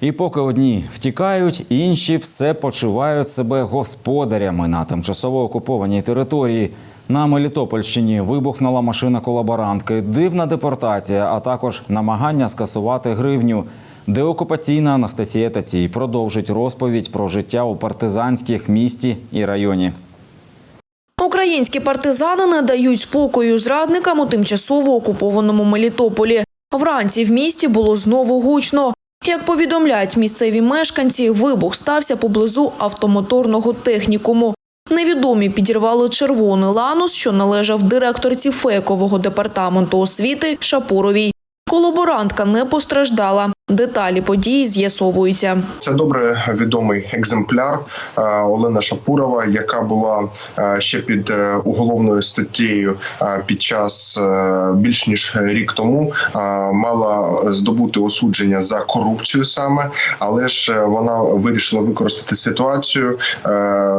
І поки одні втікають, інші все почувають себе господарями на тимчасово окупованій території. На Мелітопольщині вибухнула машина колаборантки, дивна депортація, а також намагання скасувати гривню. Деокупаційна Анастасія Тацій продовжить розповідь про життя у партизанських місті і районі. Українські партизани не дають спокою зрадникам у тимчасово окупованому Мелітополі. Вранці в місті було знову гучно. Як повідомляють місцеві мешканці, вибух стався поблизу автомоторного технікуму. Невідомі підірвали червоний ланус, що належав директорці фейкового департаменту освіти Шапуровій. Колаборантка не постраждала. Деталі події з'ясовуються. Це добре відомий екземпляр е, Олена Шапурова, яка була е, ще під е, уголовною статтєю під час більш ніж рік тому. Мала здобути осудження за корупцію саме, але ж вона вирішила використати ситуацію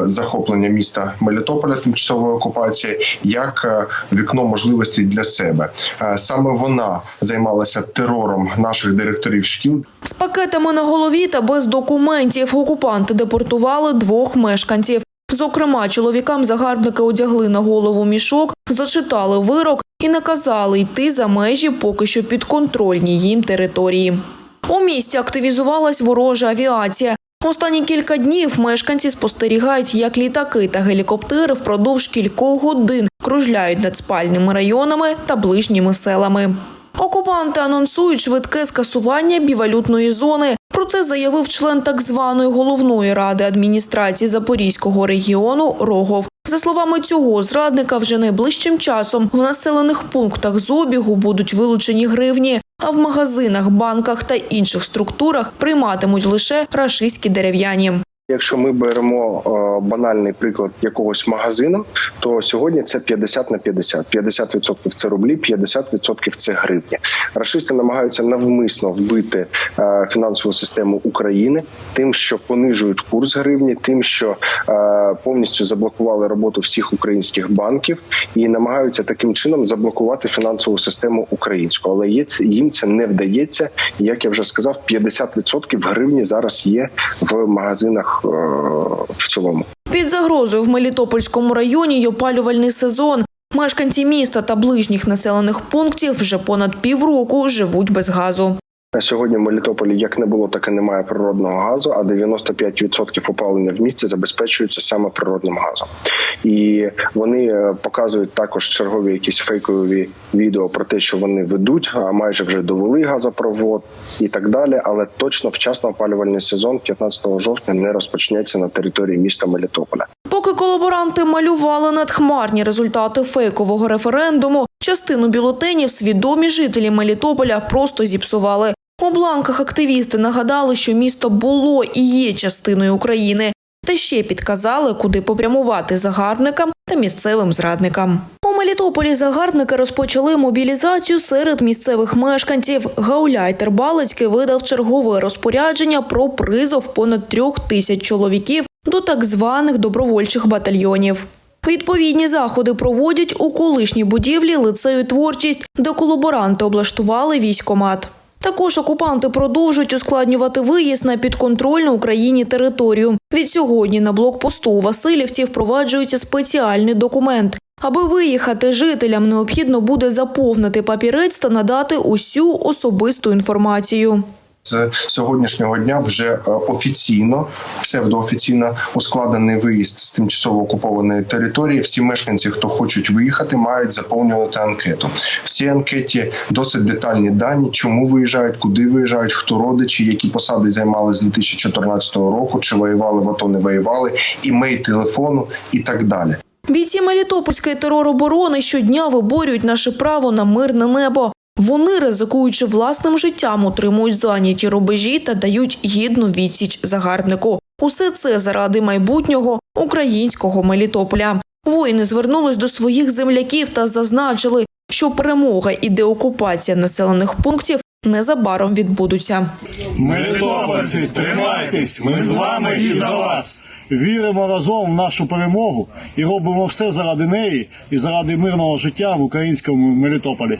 захоплення міста Мелітополя тимчасової окупації як вікно можливостей для себе. Саме вона займалася терором наших директорів шкіл. З пакетами на голові та без документів окупанти депортували двох мешканців. Зокрема, чоловікам загарбники одягли на голову мішок, зачитали вирок і наказали йти за межі поки що підконтрольні їм території. У місті активізувалась ворожа авіація. Останні кілька днів мешканці спостерігають, як літаки та гелікоптери впродовж кількох годин кружляють над спальними районами та ближніми селами. Окупанти анонсують швидке скасування бівалютної зони. Про це заявив член так званої головної ради адміністрації Запорізького регіону Рогов. За словами цього зрадника, вже найближчим часом в населених пунктах з обігу будуть вилучені гривні, а в магазинах, банках та інших структурах прийматимуть лише рашистські дерев'яні. Якщо ми беремо е, банальний приклад якогось магазину, то сьогодні це 50 на 50. 50% це рублі, 50% це гривні. Рашисти намагаються навмисно вбити е, фінансову систему України тим, що понижують курс гривні, тим, що е, повністю заблокували роботу всіх українських банків і намагаються таким чином заблокувати фінансову систему українську. Але їм це не вдається. Як я вже сказав, 50% гривні зараз є в магазинах е, в цілому. Під загрозою в Мелітопольському районі й опалювальний сезон. Мешканці міста та ближніх населених пунктів вже понад півроку живуть без газу. На сьогодні в Мелітополі як не було, так і немає природного газу, а 95% опалення в місті забезпечується саме природним газом. І вони е, показують також чергові якісь фейкові відео про те, що вони ведуть, а майже вже довели газопровод і так далі. Але точно вчасно опалювальний сезон 15 жовтня не розпочнеться на території міста Мелітополя. Поки колаборанти малювали надхмарні результати фейкового референдуму, частину бюлетенів свідомі жителі Мелітополя просто зіпсували. У бланках активісти нагадали, що місто було і є частиною України, та ще підказали, куди попрямувати загарбникам та місцевим зрадникам. У Мелітополі загарбники розпочали мобілізацію серед місцевих мешканців. Гауляйтер Балицький видав чергове розпорядження про призов понад трьох тисяч чоловіків до так званих добровольчих батальйонів. Відповідні заходи проводять у колишній будівлі лицею творчість, де колаборанти облаштували військомат. Також окупанти продовжують ускладнювати виїзд на підконтрольну Україні територію. Від сьогодні на блокпосту у Васильівці впроваджується спеціальний документ. Аби виїхати жителям, необхідно буде заповнити папірець та надати усю особисту інформацію. З сьогоднішнього дня вже е, офіційно, псевдоофіційно ускладений виїзд з тимчасово окупованої території. Всі мешканці, хто хочуть виїхати, мають заповнювати анкету. В цій анкеті досить детальні дані, чому виїжджають, куди виїжджають, хто родичі, які посади займали з 2014 року, чи воювали в АТО, не воювали, імей телефону і так далі. Бійці Мелітопольської тероборони щодня виборюють наше право на мирне небо. Вони, ризикуючи власним життям, утримують зайняті рубежі та дають гідну відсіч загарбнику. Усе це заради майбутнього українського Мелітополя. Воїни звернулись до своїх земляків та зазначили, що перемога і деокупація населених пунктів незабаром відбудуться. Мелітопольці, тримайтесь! Ми з вами і за вас. Віримо разом в нашу перемогу і робимо все заради неї і заради мирного життя в українському Мелітополі.